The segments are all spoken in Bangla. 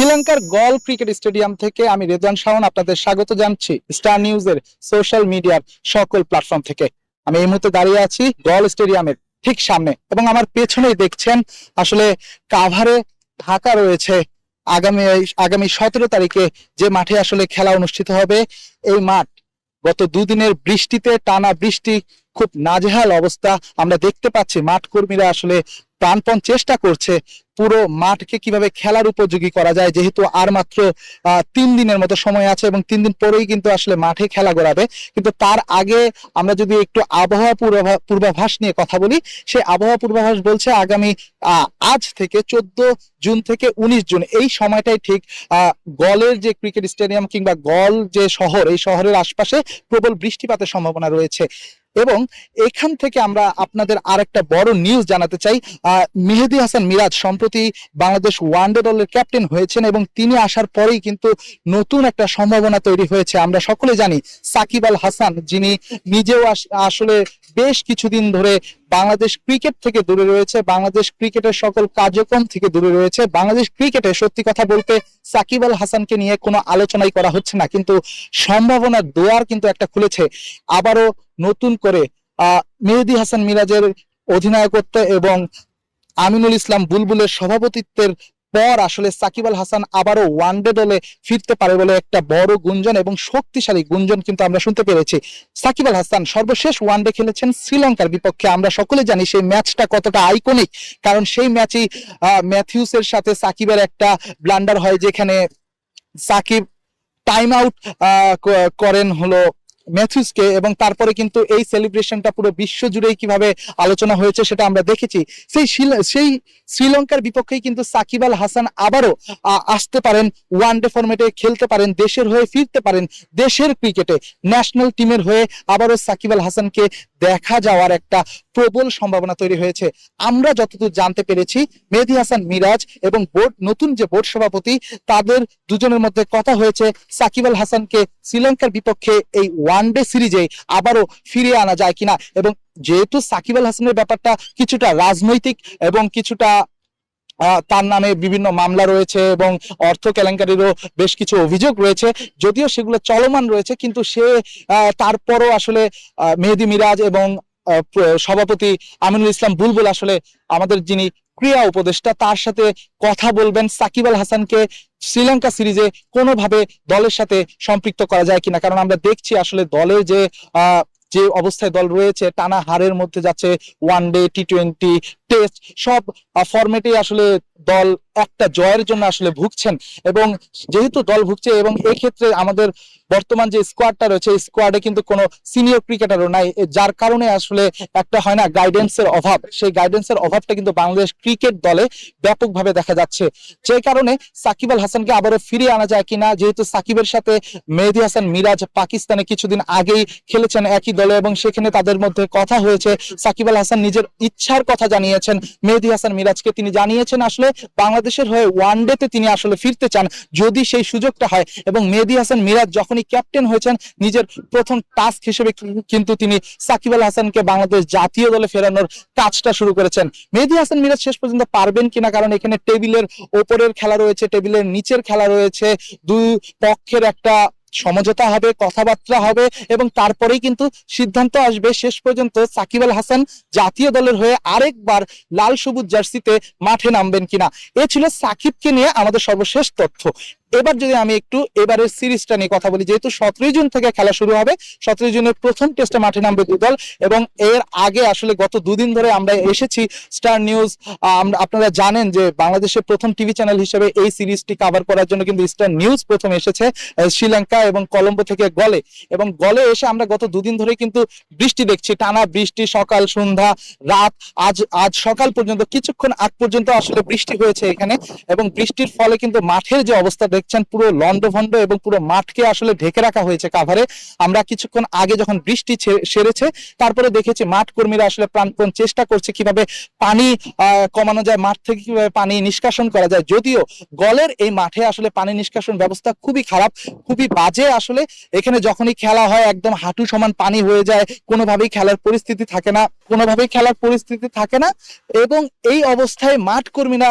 শ্রীলঙ্কার গল ক্রিকেট স্টেডিয়াম থেকে আমি রেজান শাওন আপনাদের স্বাগত জানাচ্ছি স্টার নিউজের সোশ্যাল মিডিয়ার সকল প্ল্যাটফর্ম থেকে। আমি এই মুহূর্তে দাঁড়িয়ে আছি গল স্টেডিয়ামের ঠিক সামনে এবং আমার পেছনেই দেখছেন আসলে কাভারে ঢাকা রয়েছে আগামী আগামী সতেরো তারিখে যে মাঠে আসলে খেলা অনুষ্ঠিত হবে, এই মাঠ গত দুদিনের বৃষ্টিতে, টানা বৃষ্টি খুব নাজেহাল অবস্থা। আমরা দেখতে পাচ্ছি মাঠ কর্মীরা আসলে প্রাণপণ চেষ্টা করছে পুরো মাঠকে কীভাবে খেলার উপযোগী করা যায়, যেহেতু আর মাত্র তিন দিনের মতো সময় আছে এবং তিন দিন পরেই কিন্তু আসলে মাঠে খেলা গড়াবে। কিন্তু তার আগে আমরা যদি একটু আবহাওয়া পূর্বাভা- পূর্বাভাস নিয়ে কথা বলি, সে আবহাওয়া পূর্বাভাস বলছে আগামী আজ থেকে চোদ্দ জুন থেকে উনিশ জুন। এই সময়টাই ঠিক গলের যে ক্রিকেট স্টেডিয়াম কিংবা গল যে শহর, এই শহরের আশপাশে প্রবল বৃষ্টিপাতের সম্ভাবনা রয়েছে। এবং এখান থেকে আমরা আপনাদের আরেকটা বড় নিউজ জানাতে চাই। মেহেদি হাসান মিরাজ সম্প্রতি বাংলাদেশ ওয়ানডে দলের ক্যাপ্টেন হয়েছেন এবং তিনি আসার পরেই কিন্তু নতুন একটা সম্ভাবনা তৈরি হয়েছে। আমরা সকলে জানি সাকিব আল হাসান, যিনি নিজেও আসলে বেশ কিছুদিন ধরে বাংলাদেশ ক্রিকেট থেকে দূরে রয়েছে। বাংলাদেশ ক্রিকেটের সকল কার্যক্রম থেকে দূরে রয়েছে। বাংলাদেশ ক্রিকেটে সত্যি কথা বলতে সাকিব আল হাসানকে নিয়ে কোনো আলোচনাই করা হচ্ছে না, কিন্তু সম্ভাবনার দোয়ার কিন্তু একটা খুলেছে। আবারও নতুন করে মেহেদি হাসান মিরাজের অধিনায়কত্ব এবং আমিনুল ইসলাম বুলবুলের সভাপতিত্বের পর আসলে সাকিব আল হাসান আবারও ওয়ানডে দলে ফিরতে পারে বলে একটা বড় গুঞ্জন এবং শক্তিশালী গুঞ্জন কিন্তু আমরা শুনতে পেরেছি। সাকিব আল হাসান সর্বশেষ ওয়ানডে খেলেছেন শ্রীলঙ্কার বিপক্ষে। আমরা সকলে জানি সেই ম্যাচটা কতটা আইকনিক কারণ সেই ম্যাচেই ম্যাথিউসের সাথে সাকিবের একটা ব্লান্ডার হয় যেখানে সাকিব টাইম আউট করেন হলো ম্যাথিউসকে এবং তারপরে কিন্তু এই সেলিব্রেশনটা পুরো বিশ্ব জুড়েই কীভাবে আলোচনা হয়েছে সেটা আমরা দেখেছি। সেই সেই শ্রীলঙ্কার বিপক্ষেই কিন্তু সাকিব আল হাসান আবারও আসতে পারেন ওয়ান ডে ফরম্যাটে খেলতে পারেন, দেশের হয়ে ফিরতে পারেন, দেশের ক্রিকেটে ন্যাশনাল টিমের হয়ে আবারও সাকিব আল হাসানকে দেখা যাওয়ার একটা প্রবল সম্ভাবনা তৈরি হয়েছে। আমরা যতদূর জানতে পেরেছি, মেহেদি হাসান মিরাজ এবং বোর্ড নতুন যে বোর্ড সভাপতি, তাদের দুজনের মধ্যে কথা হয়েছে। সাকিব আল হাসানকে শ্রীলঙ্কার বিপক্ষে এই ওয়ানডে সিরিজে আবারও ফিরিয়ে আনা যায় কিনা এবং যেহেতু সাকিব আল হাসানের ব্যাপারটা কিছুটা রাজনৈতিক এবং কিছুটা তার নামে বিভিন্ন মামলা রয়েছে এবং অর্থ কেলেঙ্কারিরও বেশ কিছু অভিযোগ রয়েছে, যদিও সেগুলো চলমান রয়েছে, কিন্তু সে তারপরও আসলে মেহেদি মিরাজ এবং সভাপতি আমিনুল ইসলাম বুলবুল আসলে আমাদের যিনি ক্রিয়া উপদেষ্টা, তার সাথে কথা বলবেন সাকিব আল হাসানকে শ্রীলঙ্কা সিরিজে কোনোভাবে দলের সাথে সম্পৃক্ত করা যায় কিনা? কারণ আমরা দেখছি আসলে দলে যে যে অবস্থায় দল রয়েছে, টানা হারের মধ্যে যাচ্ছে one day T twenty test সব ফরম্যাটে আসলে দল একটা জয়ের জন্য আসলে ভুগছেন। এবং যেহেতু দল ভুগছে এবং এক্ষেত্রে আমাদের বর্তমান যে স্কোয়াডটা রয়েছে স্কোয়াডে কিন্তু কোনো সিনিয়র ক্রিকেটারও নাই। যার কারণে আসলে একটা হয় না গাইডেন্সের অভাব। সেই গাইডেন্সের অভাবটা কিন্তু বাংলাদেশ ক্রিকেট দলে ব্যাপকভাবে দেখা যাচ্ছে। যে কারণে সাকিব আল হাসানকে আবারও ফিরিয়ে আনা যায় কিনা, যেহেতু সাকিবের সাথে মেহেদি হাসান মিরাজ পাকিস্তানে কিছুদিন আগেই খেলেছেন একই দলে এবং সেখানে তাদের মধ্যে কথা হয়েছে। সাকিব আল হাসান নিজের ইচ্ছার কথা জানিয়েছেন মেহেদি হাসান মিরাজকে তিনি জানিয়েছেন আসলে বাংলাদেশের হয়ে ওয়ান ওয়ানডেতে তিনি আসলে ফিরতে চান, যদি সেই সুযোগটা হয়। এবং মেহেদি হাসান মিরাজ যখনই ক্যাপ্টেন হয়েছেন, নিজের প্রথম টাস্ক হিসেবে কিন্তু তিনি সাকিব আল হাসানকে বাংলাদেশ জাতীয় দলে ফেরানোর কাজটা শুরু করেছেন। মেহেদি হাসান মিরাজ শেষ পর্যন্ত পারবেন কিনা, কারণ এখানে টেবিলের ওপরের খেলা রয়েছে, টেবিলের নিচের খেলা রয়েছে। দুই পক্ষের একটা সমঝোতা হবে, কথাবার্তা হবে এবং তারপরেই কিন্তু সিদ্ধান্ত আসবে। শেষ পর্যন্ত সাকিব আল হাসান জাতীয় দলের হয়ে আরেকবার লাল সবুজ জার্সিতে মাঠে নামবেন কিনা? এ ছিল সাকিবকে নিয়ে আমাদের সর্বশেষ তথ্য। এবার যদি আমি একটু এবারের সিরিজটা নিয়ে কথা বলি, যেহেতু সতেরোই জুন থেকে খেলা শুরু হবে, সতেরোই জুনের প্রথম টেস্টে মাঠে নামবে দুই দল এবং এর আগে আসলে গত দুদিন ধরে আমরা এসেছি স্টার নিউজ আপনারা জানেন যে বাংলাদেশের প্রথম টিভি চ্যানেল হিসেবে এই সিরিজটি কভার করার জন্য কিন্তু স্টার নিউজ প্রথম এসেছে শ্রীলঙ্কা এবং কলম্বো থেকে গলে। এবং গলে এসে আমরা গত দুদিন ধরে কিন্তু বৃষ্টি দেখছি, টানা বৃষ্টি, সকাল, সন্ধ্যা, রাত, আজ আজ সকাল পর্যন্ত, কিছুক্ষণ আগ পর্যন্ত আসলে বৃষ্টি হয়েছে এখানে এবং বৃষ্টির ফলে কিন্তু মাঠের যে অবস্থা দেখছেন পুরো লন্ডভন্ড এবং পুরো মাঠকে আসলে ঢেকে রাখা হয়েছে কাভারে আমরা কিছুক্ষণ আগে যখন বৃষ্টি সেরেছে, তারপরে দেখেছি মাঠ কর্মীরা আসলে প্রাণপণ চেষ্টা করছে কীভাবে পানি কমানো যায়, মাঠ থেকে কীভাবে পানি নিষ্কাশন করা যায়। যদিও গলের এই মাঠে আসলে পানি নিষ্কাশন ব্যবস্থা খুবই খারাপ, খুবই বাজে আসলে। এখানে যখনই খেলা হয়, একদম হাঁটু সমান পানি হয়ে যায়, কোনোভাবেই খেলার পরিস্থিতি থাকে না, কোনোভাবেই খেলার পরিস্থিতি থাকে না। এবং এই অবস্থায় মাঠ কর্মীরা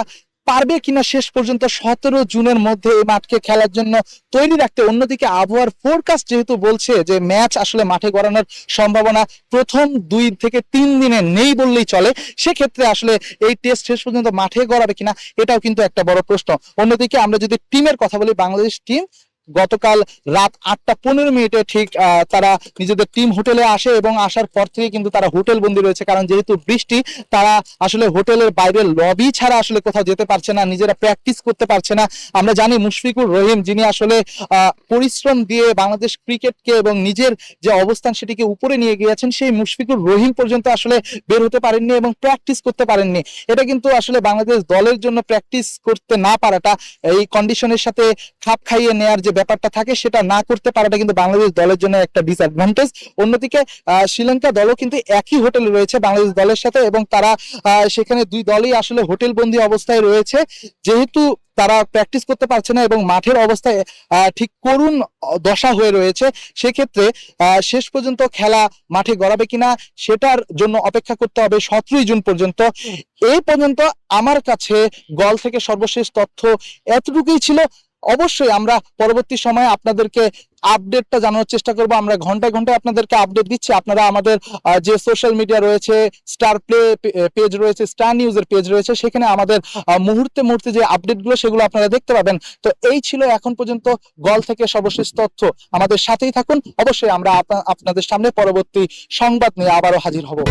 পারবে কিনা শেষ পর্যন্ত সতেরো জুনের মধ্যে এই মাঠকে খেলার জন্য তৈরি রাখতে। অন্যদিকে আবহাওয়ার ফোরকাস্ট যেহেতু বলছে যে ম্যাচ আসলে মাঠে গড়ানোর সম্ভাবনা প্রথম দুই থেকে তিন দিনে নেই বললেই চলে, সেক্ষেত্রে আসলে এই টেস্ট শেষ পর্যন্ত মাঠে গড়াবে কিনা, এটাও কিন্তু একটা বড় প্রশ্ন। অন্যদিকে আমরা যদি টিমের কথা বলি, বাংলাদেশ টিম গতকাল রাত আটটা পনেরো মিনিটে ঠিক তারা নিজেদের টিম হোটেলে আসে এবং আসার পর থেকে কিন্তু তারা হোটেল বন্দি রয়েছে। কারণ যেহেতু বৃষ্টি, তারা আসলে হোটেলের বাইরে লবি ছাড়া আসলে কোথাও যেতে পারছে না, নিজেরা প্র্যাকটিস করতে পারছে না। আমরা জানি মুশফিকুর রহিম, যিনি আসলে পরিশ্রম দিয়ে বাংলাদেশ ক্রিকেটকে এবং নিজের যে অবস্থান সেটিকে উপরে নিয়ে গিয়েছেন, সেই মুশফিকুর রহিম পর্যন্ত আসলে বের হতে পারেননি এবং প্র্যাকটিস করতে পারেননি। এটা কিন্তু আসলে বাংলাদেশ দলের জন্য প্র্যাকটিস করতে না পারাটা, এই কন্ডিশনের সাথে খাপ খাইয়ে নেয়ার যে ব্যাপারটা থাকে সেটা না করতে পারাটা কিন্তু বাংলাদেশ দলের জন্য একটা ডিসঅ্যাডভান্টেজ অন্যদিকে শ্রীলঙ্কা দলও কিন্তু একই হোটেলে রয়েছে বাংলাদেশ দলের সাথে এবং তারা সেখানে দুই দলই আসলে হোটেল বন্দি অবস্থায় রয়েছে। যেহেতু তারা প্র্যাকটিস করতে পারছে না এবং মাঠের অবস্থায় ঠিক করুণ দশা হয়ে রয়েছে, সেক্ষেত্রে শেষ পর্যন্ত খেলা মাঠে গড়াবে কিনা সেটার জন্য অপেক্ষা করতে হবে সতেরোই জুন পর্যন্ত। এই পর্যন্ত আমার কাছে গল থেকে সর্বশেষ তথ্য এতটুকুই ছিল। অবশ্যই আমরা পরবর্তী সময়ে আপনাদেরকে আপডেটটা জানানোর চেষ্টা করব। আমরা ঘন্টায় ঘন্টায় আপনাদেরকে আপডেট দিচ্ছি। আপনারা আমাদের যে সোশ্যাল মিডিয়া রয়েছে স্টার প্লে পেজ রয়েছে স্টার নিউজের পেজ রয়েছে, সেখানে আমাদের মুহূর্তে মুহূর্তে যে আপডেটগুলো সেগুলো আপনারা দেখতে পাবেন। তো এই ছিল এখন পর্যন্ত গল থেকে সর্বশেষ তথ্য। আমাদের সাথেই থাকুন। অবশ্যই আমরা আপনা- আপনাদের সামনে পরবর্তী সংবাদ নিয়ে আবারও হাজির হব।